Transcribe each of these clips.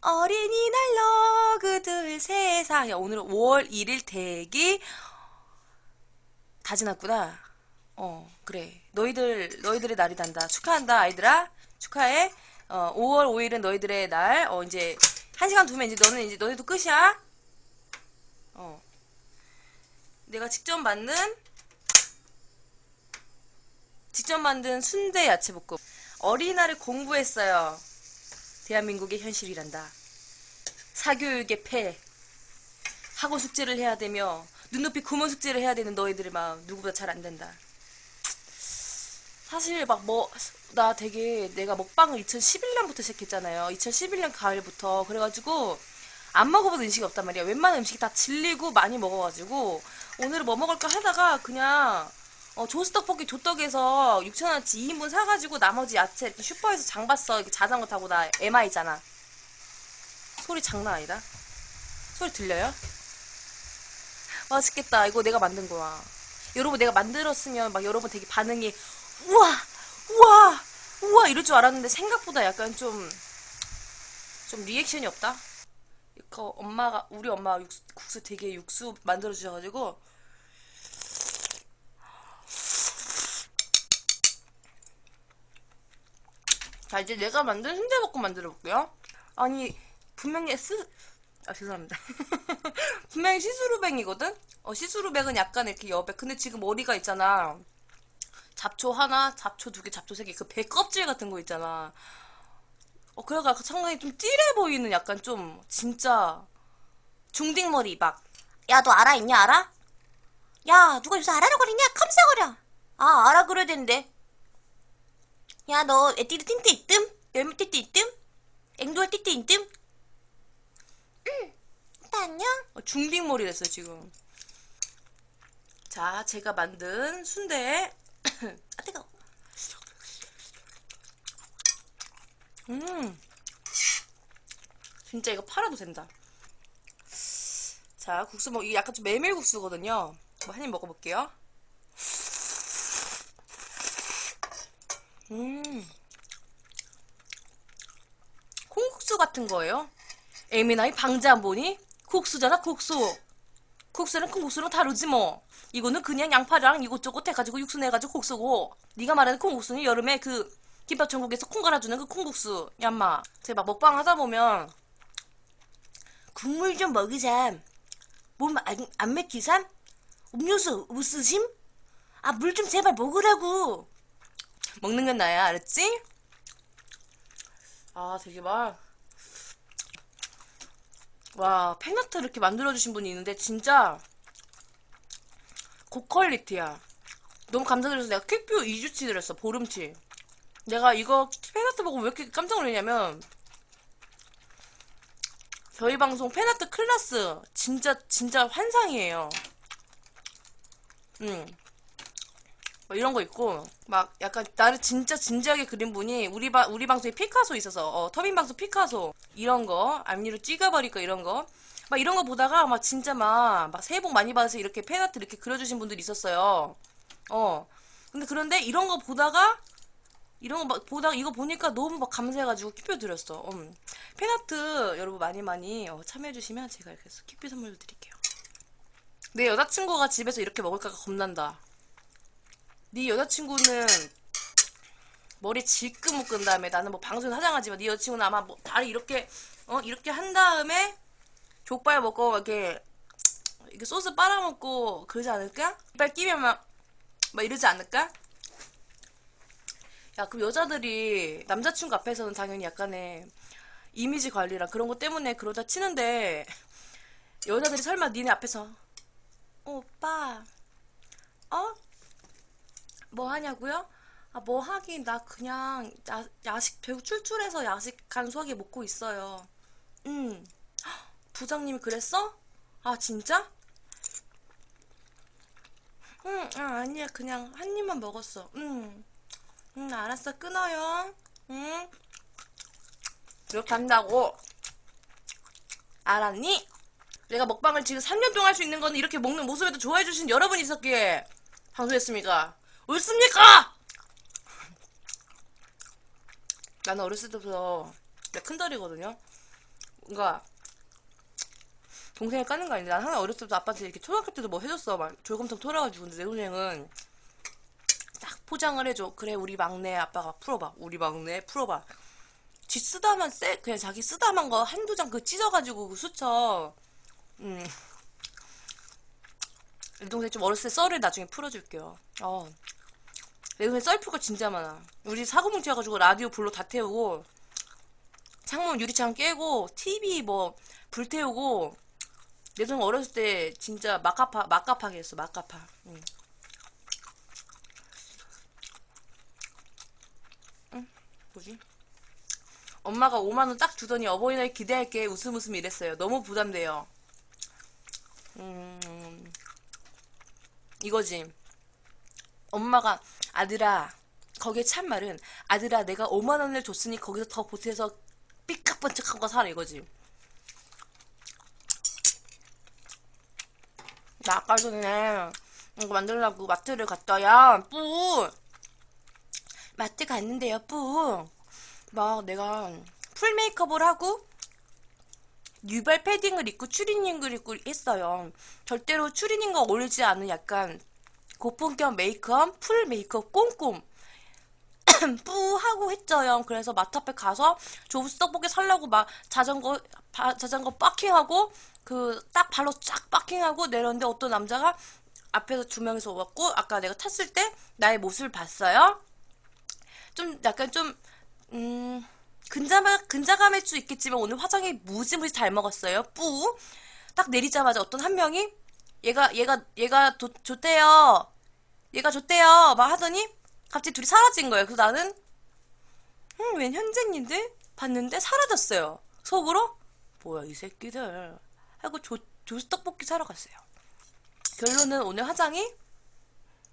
어린이날 너그들 세상. 야, 오늘은 5월 1일 대기. 다 지났구나. 어, 그래. 너희들, 너희들의 날이 단다. 축하한다, 아이들아. 축하해. 어, 5월 5일은 너희들의 날. 어, 이제, 한 시간 두면 이제 너는 이제, 너희도 끝이야. 어. 내가 직접 만든, 직접 만든 순대 야채볶음. 어린이날을 공부했어요. 대한민국의 현실이란다. 사교육의 폐. 학원 숙제를 해야 되며 눈높이 구몬 숙제를 해야 되는 너희들의 마음 누구보다 잘 안 된다. 사실 막 뭐 나 되게 내가 먹방을 2011년부터 시작했잖아요. 2011년 가을부터 그래가지고 안 먹어본 음식이 없단 말이야. 웬만한 음식이 다 질리고 많이 먹어가지고 오늘은 뭐 먹을까 하다가 그냥 어, 조스 떡볶이 조떡에서 6천원어치 2인분 사가지고 나머지 야채 이렇게 슈퍼에서 장 봤어. 이렇게 자전거 타고 나 MI잖아. 소리 장난 아니다. 소리 들려요? 맛있겠다. 이거 내가 만든 거야. 여러분 내가 만들었으면 막 여러분 되게 반응이 우와 우와 우와 이럴 줄 알았는데 생각보다 약간 좀 좀 리액션이 없다. 그 엄마가 우리 엄마가 육수, 국수 되게 육수 만들어 주셔가지고 자 이제 내가 만든 순대볶음 만들어 볼게요. 아니 분명히 스아 죄송합니다. 분명히 시스루뱅이거든. 어 시스루뱅은 약간 이렇게 여백. 근데 지금 머리가 있잖아. 잡초 하나, 잡초 두 개, 잡초 세 개. 그 배 껍질 같은 거 있잖아. 어 그래가 상당히 좀 띠래 보이는 약간 좀 진짜 중딩머리 막. 야, 너 알아 있냐, 알아? 야, 누가 요새 알아라 그러냐? 컴싸거려. 아, 알아 그래야 되는데. 야, 너 에띠드 틴트 있뜸? 열무 틴트 있뜸? 앵두알 틴트 있뜸? 응. 오빠 안녕? 어, 중딩머리 됐어요 지금. 자 제가 만든 순대. 아, 뜨거워. 음. 진짜 이거 팔아도 된다. 자, 국수 먹, 이게 약간 좀 메밀국수거든요. 뭐 한 입 먹어볼게요. 음. 콩국수 같은 거예요. 에미나이 방제 안 보니? 국수잖아, 국수. 국수는 콩국수랑 다르지 뭐. 이거는 그냥 양파랑 이것저것 해가지고 육수 내가지고 국수고 네가 말하는 콩국수는 여름에 그 김밥 천국에서 콩 갈아주는 그 콩국수 얌마 제가 막 먹방 하다 보면 국물 좀 먹이삼. 몸 안, 안 맥히삼? 음료수 없으심? 아, 물 좀 제발 먹으라고. 먹는 건 나야 알았지? 아 되게 막 와, 팬아트 이렇게 만들어주신 분이 있는데, 진짜, 고퀄리티야. 너무 감사드려서 내가 퀵뷰 2주치 드렸어, 보름치. 내가 이거 팬아트 보고 왜 이렇게 깜짝 놀랐냐면, 저희 방송 팬아트 클래스, 진짜, 진짜 환상이에요. 음. 뭐 이런 거 있고 막 약간 나를 진짜 진지하게 그린 분이 우리 방 우리 방송에 피카소 있어서 어, 터빈 방송 피카소 이런 거 앞니로 찍어버릴 거 이런 거 막 이런 거 보다가 막 진짜 막, 막 새해 복 많이 받으서 이렇게 팬아트 이렇게 그려주신 분들이 있었어요. 어 근데 그런데 이런 거 보다가 이런 거 막 보다가 이거 보니까 너무 막 감사해가지고 큐표 드렸어. 음. 팬아트 여러분 많이 많이 어, 참여해주시면 제가 이렇게 해서 큐표 선물도 드릴게요. 내 여자친구가 집에서 이렇게 먹을까가 겁난다. 네 여자친구는 머리 질끈 묶은 다음에 나는 뭐 방송 화장하지만 네 여자친구는 아마 뭐 다리 이렇게 어 이렇게 한 다음에 족발 먹고 이렇게 이렇게 소스 빨아먹고 그러지 않을까? 이빨 끼면 막, 막 이러지 않을까? 야 그럼 여자들이 남자친구 앞에서는 당연히 약간의 이미지 관리랑 그런 거 때문에 그러다 치는데 여자들이 설마 니네 앞에서 오빠 어? 뭐 하냐고요? 아, 뭐 하긴 나 그냥 야, 야식 배우 출출해서 야식 간소하게 먹고 있어요. 음. 헉, 부장님이 그랬어? 아, 진짜? 응, 아, 아니야. 그냥 한 입만 먹었어. 응. 응, 알았어. 끊어요. 응. 이렇게 한다고. 알았니? 내가 먹방을 지금 3년 동안 할 수 있는 건 이렇게 먹는 모습에도 좋아해 주신 여러분이 있었기에 방송했습니까? 옳습니까? 나는 어렸을 때부터 내가 큰다리거든요. 뭔가 동생을 까는 거 아닌데 난 항상 어렸을 때부터 아빠한테 이렇게 초등학교 때도 뭐 해줬어 막 졸검통 털어가지고 근데 내 동생은 딱 포장을 해줘 그래 우리 막내 아빠가 풀어봐 우리 막내 풀어봐 지 쓰다만 쎄 그냥 자기 쓰다만 거 한두 장 그 찢어가지고 그 수쳐 음. 내 동생 좀 어렸을 때 썰을 나중에 풀어줄게요 어. 내 동생 썰풀거 진짜 많아 우리 사고 뭉쳐가지고 라디오 불로 다 태우고 창문 유리창 깨고 TV 뭐 불태우고 내 동생 어렸을 때 진짜 막가파 막가파게 했어 막가파 응. 응? 뭐지? 엄마가 5만원 딱 주더니 어버이날 기대할게 웃음 웃음 이랬어요 너무 부담돼요 음 이거지 엄마가 아들아 거기에 참말은 아들아 내가 5만 원을 줬으니 거기서 더 보태서 삐깍번쩍한 거 사라 이거지. 나 아까 전에 이거 만들려고 마트를 갔다야 뿌. 마트 갔는데요 뿌막 내가 풀 메이크업을 하고 뉴발 패딩을 입고 추리닝을 입고 했어요. 절대로 추리닝과 어울리지 않은 약간 고품격 메이크업 풀 메이크업 꼼꼼 뿌 하고 했죠요. 그래서 마트 앞에 가서 조부스 떡볶이 살라고 막 자전거 바- 자전거 파킹하고 그 딱 발로 쫙 파킹하고 내렸는데 어떤 남자가 앞에서 두 명이서 왔고 아까 내가 탔을 때 나의 모습을 봤어요. 좀 약간 좀 음, 근자감 근자감일 수 있겠지만 오늘 화장이 무지무지 잘 먹었어요. 뿌. 딱 내리자마자 어떤 한 명이 얘가 얘가 얘가 도, 좋대요. 얘가 좋대요. 막 하더니 갑자기 둘이 사라진 거예요. 그래서 나는 음, 웬 현쟁인데 봤는데 사라졌어요. 속으로 뭐야 이 새끼들 하고 조, 조스 떡볶이 사러 갔어요. 결론은 오늘 화장이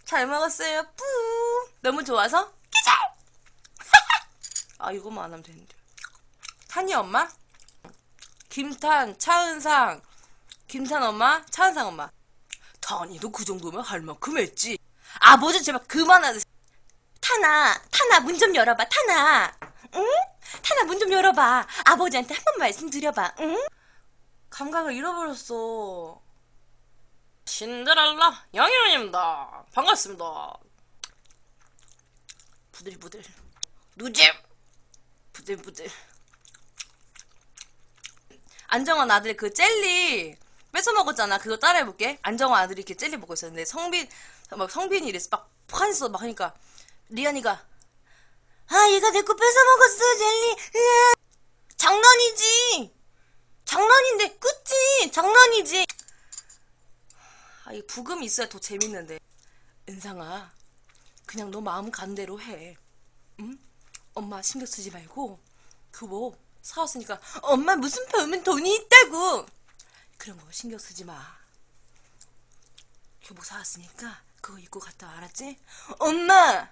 잘 먹었어요. 뿌 너무 좋아서 기절. 아 이거만 안 하면 되는데. 탄이 엄마, 김탄, 차은상, 김탄 엄마, 차은상 엄마. 탄이도 그 정도면 할 만큼 했지. 아버지 제발 그만하세요. 타나, 타나, 문 좀 열어봐, 타나. 응? 타나, 문 좀 열어봐. 아버지한테 한 번 말씀드려봐, 응? 감각을 잃어버렸어. 신데렐라 양현입니다. 반갑습니다. 부들부들. 누잼. 부들부들. 안정환 아들 그 젤리 뺏어 먹었잖아. 그거 따라해볼게. 안정환 아들이 이렇게 젤리 먹고 있었는데 성빈 막 성빈이 이랬어. 막 화냈어. 막 하니까 리안이가 아, 얘가 내 거 뺏어 먹었어, 젤리. 장난이지. 장난인데, 그치? 장난이지. 아, 이 부금이 있어야 더 재밌는데. 은상아, 그냥 너 마음 간 대로 해. 응? 엄마 신경 쓰지 말고, 그거 뭐 사왔으니까, 엄마 무슨 벌면 돈이 있다고! 그런 거 신경 쓰지 마. 교복 사왔으니까, 그거 입고 갔다 와, 알았지? 엄마!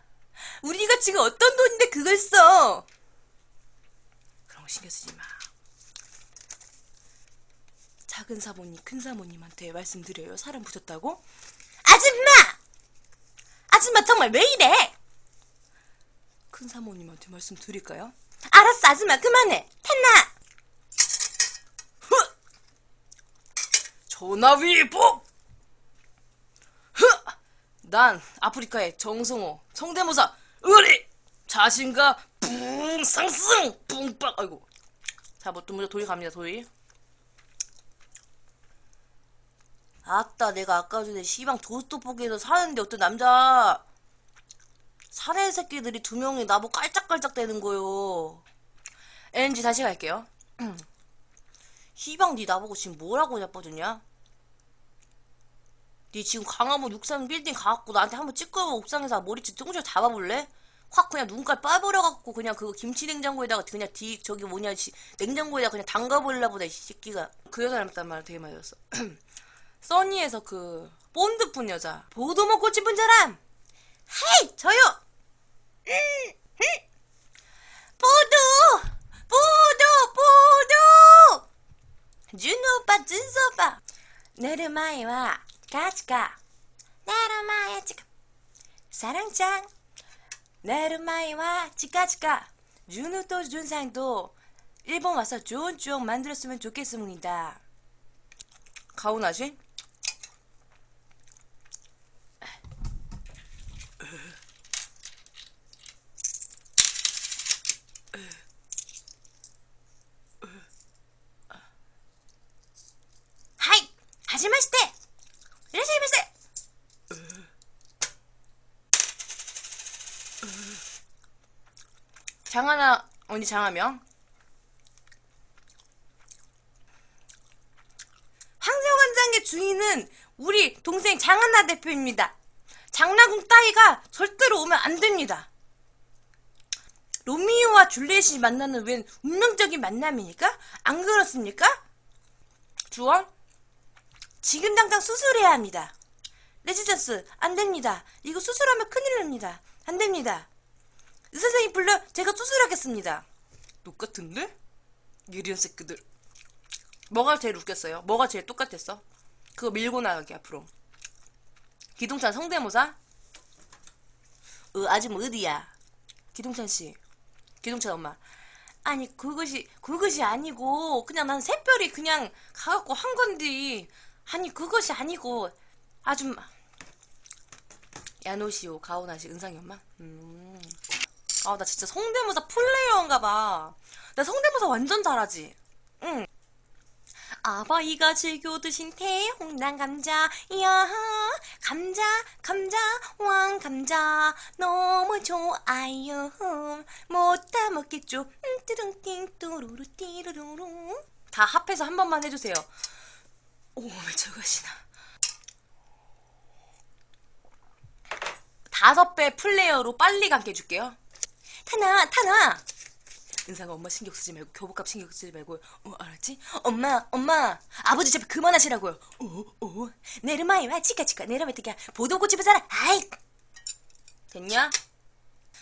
우리가 지금 어떤 돈인데 그걸 써! 그런 거 신경 쓰지 마. 작은 사모님, 큰 사모님한테 말씀드려요. 사람 붙였다고? 아줌마! 아줌마 정말 왜 이래? 큰 사모님한테 말씀드릴까요? 알았어, 아줌마, 그만해. 탄나! 전화위복! 흐! 난 아프리카의 정성호, 성대모사, 의리! 자신과 뿡 상승! 뿡빡! 아이고. 자, 뭐, 또 먼저 도희 갑니다, 도희. 아따, 내가 아까 전에 시방 도스토볶이에서 사는데 어떤 남자, 사내 새끼들이 두 명이 나보고 깔짝깔짝 대는 거요. NG 다시 갈게요. 희방 니 나보고 지금 뭐라고 자빠졌냐? 니 지금 강화문 63 빌딩 가갖고 나한테 한번 찌꺼워 옥상에서 머리채 똥줄 잡아볼래? 확 그냥 눈깔 빠버려갖고 그냥 그거 김치 냉장고에다가 그냥 뒤 저기 뭐냐 시, 냉장고에다 그냥 담가버리려 보다 이 새끼가 그 여자 닮았단 말 되게 많이 들었어 써니에서 그 본드뿐 여자 보도모 꽃이 분 사람 헤이, 저요! 음, 음. 보도! 보도! 보도! 준호 오빠, 준수 오빠. 내르마이와 같이 가. 내르마이 지금. 사랑짱. 내르마이와 치카치카 준우도 준상도 일본 와서 좋은 추억 만들었으면 좋겠습니다. 가오나시? 하이! 하지마시테! 이라시마세! 장하나 언니 장하명 황정원장의 주인은 우리 동생 장하나 대표입니다. 장나궁 따위가 절대로 오면 안 됩니다. 로미오와 줄리엣이 만나는 웬 운명적인 만남이니까? 안 그렇습니까? 주원? 지금 당장 수술해야 합니다. 레지던스, 안 됩니다. 이거 수술하면 큰일 납니다. 안 됩니다. 선생님 불러 제가 수술하겠습니다. 똑같은데? 미리언 새끼들. 뭐가 제일 웃겼어요? 뭐가 제일 똑같았어? 그거 밀고 나가기 앞으로. 기동찬 성대모사? 어, 아줌 어디야? 기동찬 씨. 기동찬 엄마. 아니 그것이 그것이 아니고 그냥 난 새별이 그냥 가갖고 한 건디. 아니 그것이 아니고 아줌 야노시오 가오나시 은상이 엄마. 음. 아, 나 진짜 성대모사 플레이어인가 봐. 나 성대모사 완전 잘하지. 응. 아바이가 즐겨 드신 태홍당 감자, 야 감자, 감자, 왕 감자, 너무 좋아요. 못 다 먹겠죠. 음, 뚜둥띵, 뚜루루, 띠루루루. 다 합해서 한 번만 해주세요. 오, 저것이나. 다섯 배 플레이어로 빨리 감게 해줄게요. 타나 타나. 은사가 엄마 신경 쓰지 말고 교복값 신경 쓰지 말고. 어 알았지? 엄마 엄마. 아버지 제발 그만하시라고요. 오오 내르마이 와 치카 치카. 내르마이티가 보도고 집에 살아. 아이. 됐냐?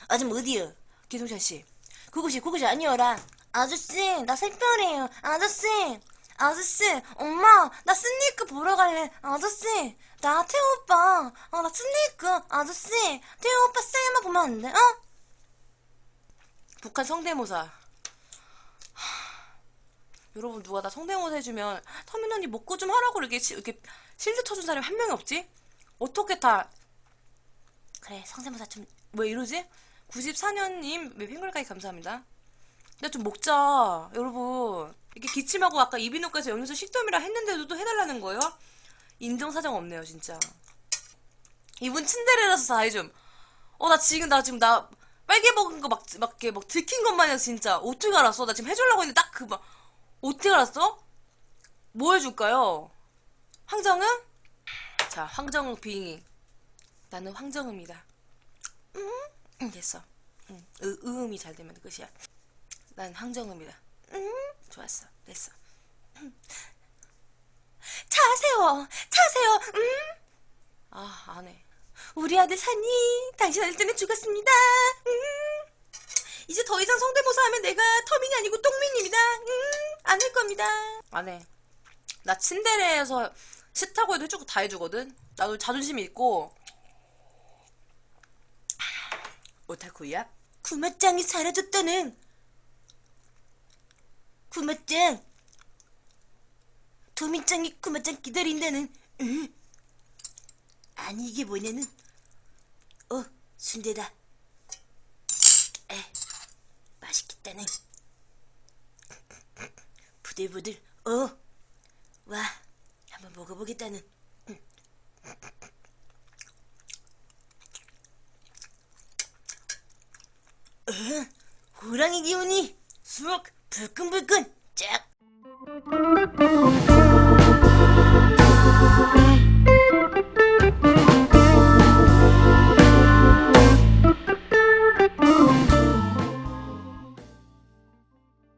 아줌 어디요? 기동찬 씨. 그것이 그것이 아니어라. 아저씨 나 색별이에요. 아저씨. 아저씨 엄마 나 스니크 보러 갈래. 아저씨 나 태호 오빠. 어나 스니크 아저씨 태호 오빠 셀마 보면 안 돼? 어? 북한 성대모사. 하, 여러분 누가 나 성대모사 해주면 터민 언니 먹고 좀 하라고 이렇게 시- 이렇게 실드 쳐준 사람이 한 명이 없지? 어떻게 다 그래 성대모사 좀 왜 이러지? 94년님 팬글까지 감사합니다. 근데 좀 먹자 여러분 이렇게 기침하고 아까 이비인후과에서 영양소 식도염이라 했는데도 또 해달라는 거예요? 인정사정 없네요 진짜. 이분 츤데레라서 사이 좀. 어, 나 지금, 나 지금, 나, 빨개 먹은 거 막, 막, 이렇게 막 들킨 것 마냥 진짜. 어떻게 알았어? 나 지금 해주려고 했는데 딱 그, 막, 어떻게 알았어? 뭐 해줄까요? 황정음? 자, 황정음 빙이. 나는 황정음이다. 음, 응, 됐어. 응, 으, 음이 잘 되면 끝이야. 난 황정음이다. 음, 좋았어. 됐어. 차세요! 차세요! 음? 아, 안 해. 우리 아들 산이 당신 아들 때문에 죽었습니다. 음. 이제 더 이상 성대모사 하면 내가 터민이 아니고 똥민입니다. 음. 안 할 겁니다. 안 해. 나 침대에서 싫다고 해도 해주고 다 해주거든. 나도 자존심이 있고. 오타쿠야? 구마짱이 사라졌다는. 구마짱. 도미짱이 구마짱 기다린다는. 응. 아니 이게 뭐냐는? 어 순대다. 에 맛있겠다는 부들부들 어와 한번 먹어보겠다는. 음. 어, 호랑이 기운이 쑥 불끈불끈 쫙